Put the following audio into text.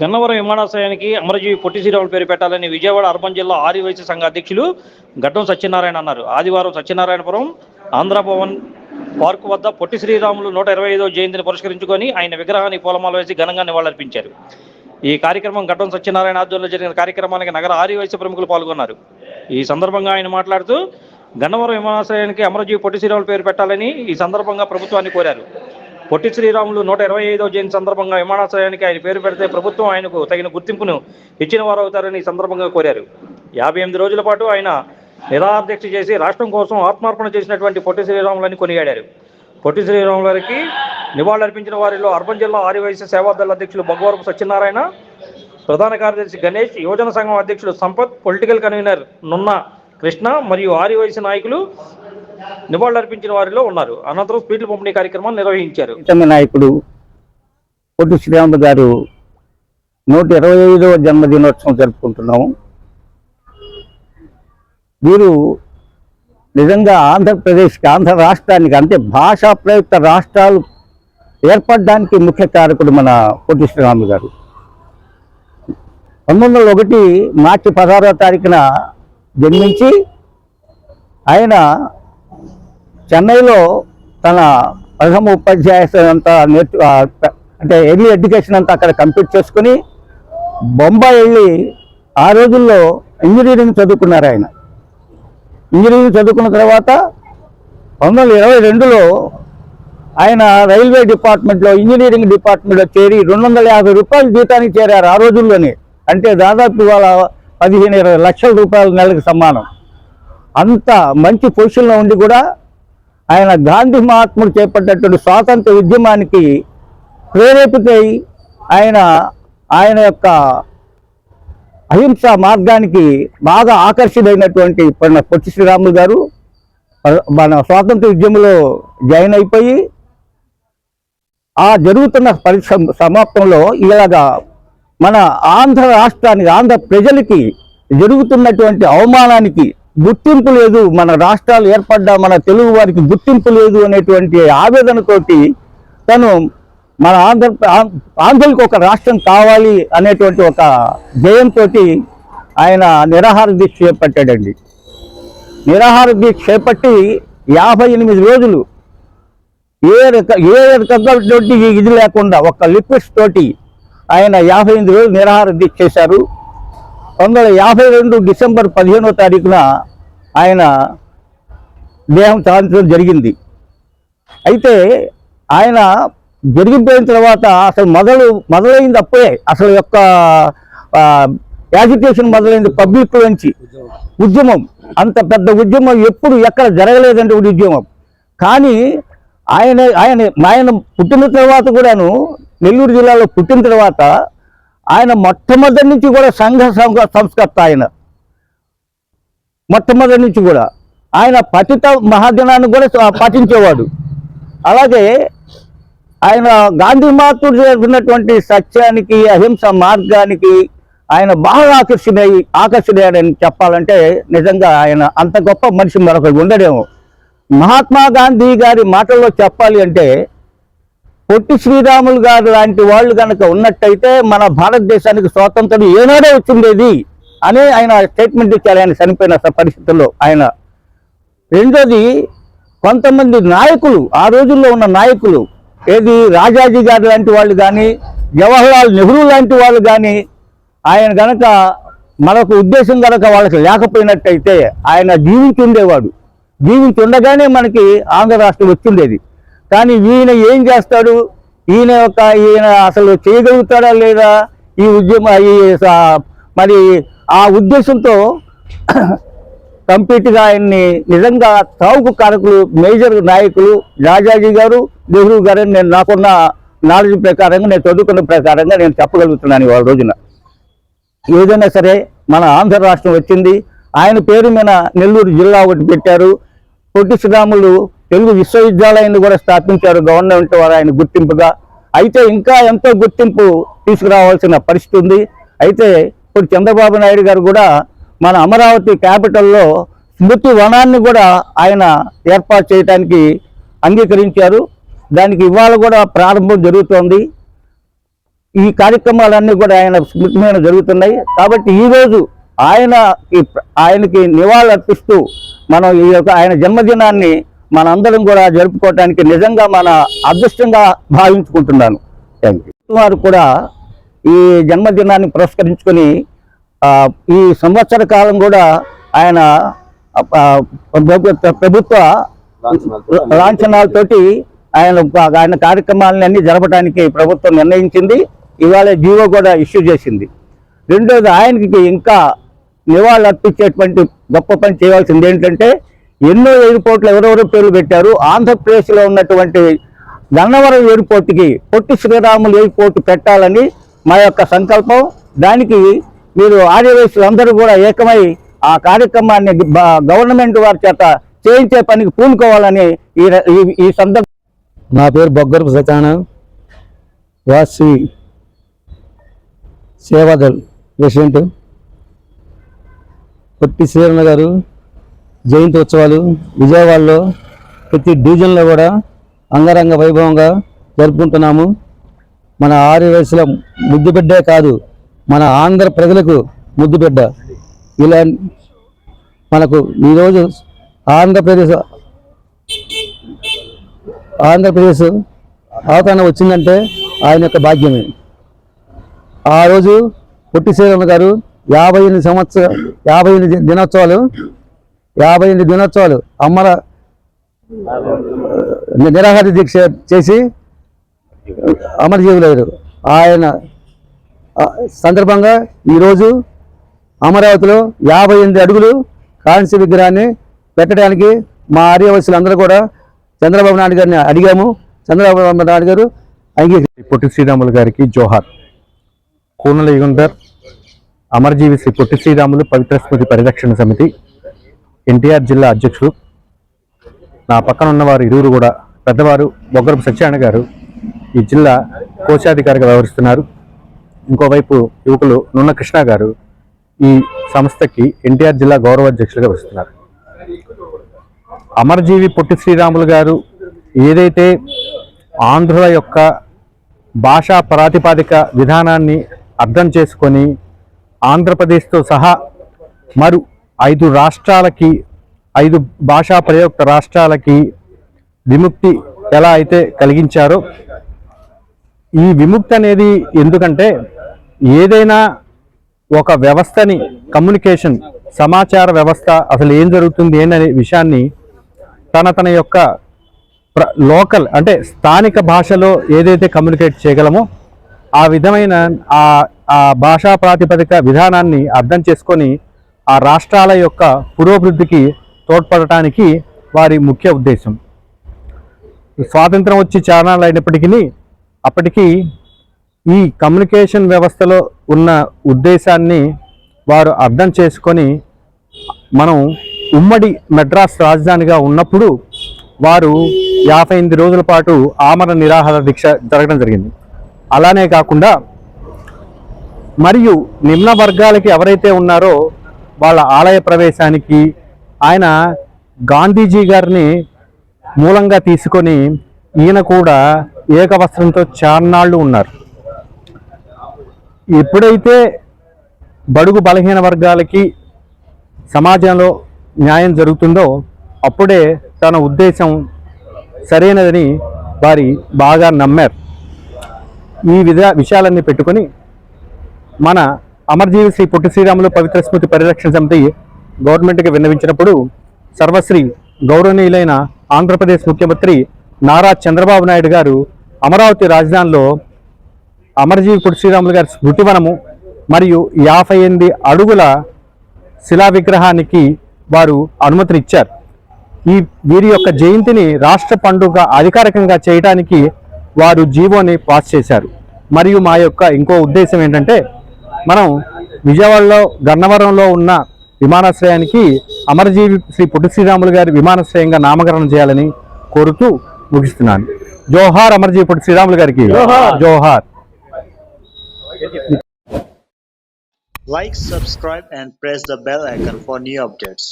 గన్నవరం విమానాశ్రయానికి అమరజీవి పొట్టి శ్రీరాములు పేరు పెట్టాలని విజయవాడ అర్బన్ జిల్లా ఆర్యవైశ్య సంఘ అధ్యక్షులు గడ్డం సత్యనారాయణ అన్నారు. ఆదివారం సత్యనారాయణపురం ఆంధ్రభవన్ పార్కు వద్ద పొట్టి శ్రీరాములు నూట ఇరవై ఐదో జయంతిని పురస్కరించుకొని ఆయన విగ్రహాన్ని పూలమాల వేసి ఘనంగా నివాళులర్పించారు. ఈ కార్యక్రమం గడ్డం సత్యనారాయణ ఆధ్వర్యంలో జరిగిన కార్యక్రమానికి నగర ఆర్యవైశ్య ప్రముఖులు పాల్గొన్నారు. ఈ సందర్భంగా ఆయన మాట్లాడుతూ గన్నవరం విమానాశ్రయానికి అమరజీవి పొట్టి శ్రీరాములు పేరు పెట్టాలని ఈ సందర్భంగా ప్రభుత్వాన్ని కోరారు. పొట్టి శ్రీరాములు నూట ఇరవై ఐదో జయంతి సందర్భంగా విమానాశ్రయానికి ఆయన పేరు పెడితే ప్రభుత్వం ఆయనకు తగిన గుర్తింపును ఇచ్చిన వారు అవుతారని సందర్భంగా కోరారు. యాభై ఎనిమిది రోజుల పాటు ఆయన నిరాధ్యక్ష చేసి రాష్ట్రం కోసం ఆత్మార్పణ చేసినటువంటి పొట్టి శ్రీరాములని కొనియాడారు. పొట్టి శ్రీరాములు వారికి నివాళులర్పించిన వారిలో అర్బన్ జిల్లా ఆర్యవైశ్య సేవాదళ అధ్యక్షులు బొగ్గవరపు సత్యనారాయణ ప్రధాన కార్యదర్శి గణేష్ యువజన సంఘం అధ్యక్షుడు సంపత్ పొలిటికల్ కన్వీనర్ నున్న కృష్ణ మరియు ఆర్యవైశ్య నాయకులు నివాళులర్పించిన వారిలో ఉన్నారు. అనంతరం స్పీడ్ల పంపిణీ కార్యక్రమాన్ని నిర్వహించారు. నాయకుడు పొట్టి శ్రీరాములు గారు నూట ఇరవై ఐదవ జన్మదినోత్సవం జరుపుకుంటున్నాము. వీరు నిజంగా ఆంధ్రప్రదేశ్కి ఆంధ్ర రాష్ట్రానికి అంటే భాషా ప్రయుక్త రాష్ట్రాలు ఏర్పడడానికి ముఖ్య కారకుడు మన పొట్టి శ్రీరాములు గారు. పంతొమ్మిది వందల ఒకటి మార్చి పదహారవ తారీఖున జన్మించి ఆయన చెన్నైలో తన ప్రథమ ఉపాధ్యాయ అంతా నేర్చు అంటే ఎర్లీ ఎడ్యుకేషన్ అంతా అక్కడ కంప్లీట్ చేసుకుని బొంబాయి వెళ్ళి ఆ రోజుల్లో ఇంజనీరింగ్ చదువుకున్నారు ఆయన. ఇంజనీరింగ్ చదువుకున్న తర్వాత పంతొమ్మిది వందల ఇరవై రెండులో ఆయన రైల్వే డిపార్ట్మెంట్లో ఇంజనీరింగ్ డిపార్ట్మెంట్లో చేరి రెండు వందల యాభై రూపాయలు జీతానికి చేరారు ఆ రోజుల్లోనే. అంటే దాదాపు ఇవాళ పదిహేను ఇరవై లక్షల రూపాయల నెలకు సమానం. అంత మంచి పొజిషన్లో ఉండి కూడా ఆయన గాంధీ మహాత్ముడు చేపట్టినటువంటి స్వాతంత్ర ఉద్యమానికి ప్రేరేపితై ఆయన ఆయన యొక్క అహింస మార్గానికి బాగా ఆకర్షితమైనటువంటి మన పొట్టి శ్రీరాములు గారు మన స్వాతంత్ర ఉద్యమంలో జాయిన్ అయిపోయి ఆ జరుగుతున్న పరిశ్రమ సమాప్తంలో ఇలాగా మన ఆంధ్ర రాష్ట్రానికి ఆంధ్ర ప్రజలకి జరుగుతున్నటువంటి అవమానానికి గుర్తింపు లేదు మన రాష్ట్రాలు ఏర్పడ్డ మన తెలుగు వారికి గుర్తింపు లేదు అనేటువంటి ఆవేదనతోటి తను మన ఆంధ్ర ఆంధ్రులకు ఒక రాష్ట్రం కావాలి అనేటువంటి ఒక జయంతో ఆయన నిరాహార దీక్ష చేపట్టాడండి. నిరాహార దీక్ష చేపట్టి యాభై ఎనిమిది రోజులు ఏ రక ఏ రకమైనటువంటి ఇది లేకుండా ఒక లిక్విడ్స్ తోటి ఆయన యాభై ఎనిమిది రోజులు నిరాహార దీక్ష చేశారు. వందల యాభై రెండు డిసెంబర్ పదిహేనో తారీఖున ఆయన దేహం చాలించడం జరిగింది. అయితే ఆయన జరిగిపోయిన తర్వాత అసలు మొదలు మొదలైంది అప్పుడే అసలు యొక్క యాజిటేషన్ మొదలైంది పబ్లిక్ నుంచి. ఉద్యమం అంత పెద్ద ఉద్యమం ఎప్పుడు ఎక్కడ జరగలేదంటే ఒక ఉద్యమం. కానీ ఆయన ఆయన ఆయన పుట్టిన తర్వాత కూడాను నెల్లూరు జిల్లాలో పుట్టిన తర్వాత ఆయన మొట్టమొదటి నుంచి కూడా సంఘ సంఘ సంస్కర్త ఆయన. మొట్టమొదటి నుంచి కూడా. ఆయన పతిత మహాజనాన్ని కూడా పాటించేవాడు. అలాగే ఆయన గాంధీ మహాత్ముడు చేస్తున్నటువంటి సత్యానికి అహింస మార్గానికి ఆయన బాగా ఆకర్షణై ఆకర్షణయ్యాడని చెప్పాలంటే నిజంగా ఆయన అంత గొప్ప మనిషి మరొకటి ఉండడేమో. మహాత్మా గాంధీ గారి మాటల్లో చెప్పాలి అంటే పొట్టి శ్రీరాములు గారు లాంటి వాళ్ళు కనుక ఉన్నట్టయితే మన భారతదేశానికి స్వాతంత్రం ఏనాడే వచ్చిండేది అని ఆయన స్టేట్మెంట్ ఇచ్చారు. ఆయన చనిపోయిన పరిస్థితుల్లో ఆయన. రెండోది కొంతమంది నాయకులు ఆ రోజుల్లో ఉన్న నాయకులు ఏది రాజాజీ గారు లాంటి వాళ్ళు కానీ జవహర్లాల్ నెహ్రూ లాంటి వాళ్ళు కానీ ఆయన గనక మరొక ఉద్దేశం కనుక వాళ్ళకి లేకపోయినట్టయితే ఆయన జీవించి ఉండేవాడు. జీవించి ఉండగానే మనకి ఆంధ్ర రాష్ట్రం వచ్చిండేది. కానీ ఈయన ఏం చేస్తాడు? ఈయన యొక్క ఈయన అసలు చేయగలుగుతాడా లేదా? ఈ ఉద్యమ ఈ మరి ఆ ఉద్దేశంతో కంప్లీట్గా ఆయన్ని నిజంగా తావుకు కారకులు మేజర్ నాయకులు రాజాజీ గారు నెహ్రూ గారు నేను నాకున్న నాలెడ్జ్ ప్రకారంగా నేను చదువుకున్న ప్రకారంగా నేను చెప్పగలుగుతున్నాను ఇవాళ రోజున. ఏదైనా సరే మన ఆంధ్ర రాష్ట్రం వచ్చింది. ఆయన పేరు మీద నెల్లూరు జిల్లా ఒకటి పెట్టారు. పొట్టి శ్రీరాములు తెలుగు విశ్వవిద్యాలయాన్ని కూడా స్థాపించారు గవర్నమెంట్ వారు ఆయన గుర్తింపుగా. అయితే ఇంకా ఎంతో గుర్తింపు తీసుకురావాల్సిన పరిస్థితి ఉంది. అయితే ఇప్పుడు చంద్రబాబు నాయుడు గారు కూడా మన అమరావతి క్యాపిటల్లో స్మృతి వనాన్ని కూడా ఆయన ఏర్పాటు చేయడానికి అంగీకరించారు. దానికి ఇవాళ కూడా ప్రారంభం జరుగుతోంది. ఈ కార్యక్రమాలన్నీ కూడా ఆయన స్మృతి మీద జరుగుతున్నాయి. కాబట్టి ఈ రోజు ఆయన ఆయనకి నివాళులు అర్పిస్తూ మనం ఈ యొక్క ఆయన జన్మదినాన్ని మనందరం కూడా జరుపుకోవటానికి నిజంగా మన అదృష్టంగా భావించుకుంటున్నాను. థ్యాంక్ యూ వారు కూడా ఈ జన్మదినాన్ని పురస్కరించుకొని ఈ సంవత్సర కాలం కూడా ఆయన ప్రభుత్వ- ప్రభుత్వ లాంఛనాలతోటి ఆయన ఆయన కార్యక్రమాలని అన్ని జరపడానికి ప్రభుత్వం నిర్ణయించింది. ఇవాళ జీవో కూడా ఇష్యూ చేసింది. రెండోది ఆయనకి ఇంకా నివాళులు అర్పించేటువంటి గొప్ప పని చేయవలసింది ఏంటంటే ఎన్నో ఎయిర్పోర్ట్లు ఎవరెవరో పేర్లు పెట్టారు. ఆంధ్రప్రదేశ్లో ఉన్నటువంటి గన్నవరం ఎయిర్పోర్ట్కి పొట్టి శ్రీరాములు ఎయిర్పోర్ట్ పెట్టాలని మా యొక్క సంకల్పం. దానికి మీరు ఆర్యవేసులు అందరూ కూడా ఏకమై ఆ కార్యక్రమాన్ని గవర్నమెంట్ వారి చేత చేయించే పనికి పూనుకోవాలని ఈ ఈ- సందర్భం నా పేరు బొగ్గరపు సత్యాన వాసి సేవాదల్ ప్రెసిడెంట్. పొట్టి శ్రీరణ గారు జయంతి ఉత్సవాలు విజయవాడలో ప్రతి డివిజన్లో కూడా అంగరంగ వైభవంగా జరుపుకుంటున్నాము. మన ఆరు ముద్దుబిడ్డే కాదు మన ఆంధ్ర ప్రజలకు ముద్దు బిడ్డ ఇలా మనకు ఈరోజు ఆంధ్రప్రదేశ్ ఆంధ్రప్రదేశ్ అవతరణ వచ్చిందంటే ఆయన యొక్క భాగ్యమే. ఆ రోజు పొట్టి శ్రీరామ గారు యాభై ఎనిమిది సంవత్సర యాభై ఎనిమిది దినోత్సవాలు యాభై ఎనిమిది దినోత్సవాలు అమ్మల నిరాహార దీక్ష చేసి అమరజీవులయ్యారు ఆయన సందర్భంగా ఈరోజు అమరావతిలో యాభై ఎనిమిది అడుగులు కాంస్య విగ్రహాన్ని పెట్టడానికి మా ఆర్యవలసులందరూ కూడా చంద్రబాబు నాయుడు గారిని అడిగాము. చంద్రబాబు నాయుడు గారు అంగీకరించారు. పొట్టి శ్రీరాములు గారికి జోహార్. కూనల యుగంధర్ అమరజీవి శ్రీ పొట్టి శ్రీరాములు పవిత్ర స్మృతి పరిరక్షణ సమితి ఎన్టీఆర్ జిల్లా అధ్యక్షులు నా పక్కన ఉన్నవారు ఇరువురు కూడా పెద్దవారు బొగ్గరపు సత్యనారాయణ గారు ఈ జిల్లా కోశాధికారిగా వ్యవహరిస్తున్నారు. ఇంకోవైపు యువకులు నున్న కృష్ణ గారు ఈ సంస్థకి ఎన్టీఆర్ జిల్లా గౌరవ అధ్యక్షులుగా వస్తున్నారు అమరజీవి పొట్టి శ్రీరాములు గారు ఏదైతే ఆంధ్రుల యొక్క భాషా ప్రాతిపాదిక విధానాన్ని అర్థం చేసుకొని ఆంధ్రప్రదేశ్తో సహా మరు ఐదు రాష్ట్రాలకి ఐదు భాషా ప్రయోక్త రాష్ట్రాలకి విముక్తి ఎలా అయితే కలిగించారో ఈ విముక్తి అనేది ఎందుకంటే ఏదైనా ఒక వ్యవస్థని కమ్యూనికేషన్ సమాచార వ్యవస్థ అసలు ఏం జరుగుతుంది ఏంటనే విషయాన్ని తన తన యొక్క లోకల్ అంటే స్థానిక భాషలో ఏదైతే కమ్యూనికేట్ చేయగలమో ఆ విధమైన ఆ భాషా ప్రాతిపదిక విధానాన్ని అర్థం చేసుకొని ఆ రాష్ట్రాల యొక్క పురోభివృద్ధికి తోడ్పడటానికి వారి ముఖ్య ఉద్దేశం. స్వాతంత్రం వచ్చి చారణాలు అయినప్పటికీ అప్పటికి ఈ కమ్యూనికేషన్ వ్యవస్థలో ఉన్న ఉద్దేశాన్ని వారు అర్థం చేసుకొని మనం ఉమ్మడి మెడ్రాస్ రాజధానిగా ఉన్నప్పుడు వారు యాభై ఎనిమిది రోజుల పాటు ఆమరణ నిరాహార దీక్ష జరగడం జరిగింది. అలానే కాకుండా మరియు నిమ్న వర్గాలకి ఎవరైతే ఉన్నారో వాళ్ళ ఆలయ ప్రవేశానికి ఆయన గాంధీజీ గారిని మూలంగా తీసుకొని ఈయన కూడా ఏకవస్త్రంతో చార్నాళ్ళు ఉన్నారు. ఎప్పుడైతే బడుగు బలహీన వర్గాలకి సమాజంలో న్యాయం జరుగుతుందో అప్పుడే తన ఉద్దేశం సరైనదని వారి బాగా నమ్మారు. ఈ విధ విషయాలన్నీ పెట్టుకొని మన అమర్జీవి శ్రీ పొట్టి శ్రీరాములు పవిత్ర స్మృతి పరిరక్షణ సమితి గవర్నమెంట్కి విన్నవించినప్పుడు సర్వశ్రీ గౌరవనీయులైన ఆంధ్రప్రదేశ్ ముఖ్యమంత్రి నారా చంద్రబాబు నాయుడు గారు అమరావతి రాజధానిలో అమరజీవి పొట్టి శ్రీరాములు గారి స్మృతివనము మరియు యాభై ఎనిమిది అడుగుల శిలా విగ్రహానికి వారు అనుమతిని ఇచ్చారు ఈ వీరి యొక్క జయంతిని రాష్ట్ర పండుగ అధికారికంగా చేయడానికి వారు జీవోని పాస్ చేశారు. మరియు మా యొక్క ఇంకో ఉద్దేశం ఏంటంటే మనం విజయవాడలో గన్నవరంలో ఉన్న విమానాశ్రయానికి అమరజీవి శ్రీ పొట్టి శ్రీరాములు గారి విమానాశ్రయంగా నామకరణం చేయాలని కోరుతూ ముగిస్తున్నాను. జోహార్ అమర్జీవి పొట్టి శ్రీరాములు గారికి. జోహార్. Like, subscribe, and press the bell icon for new updates.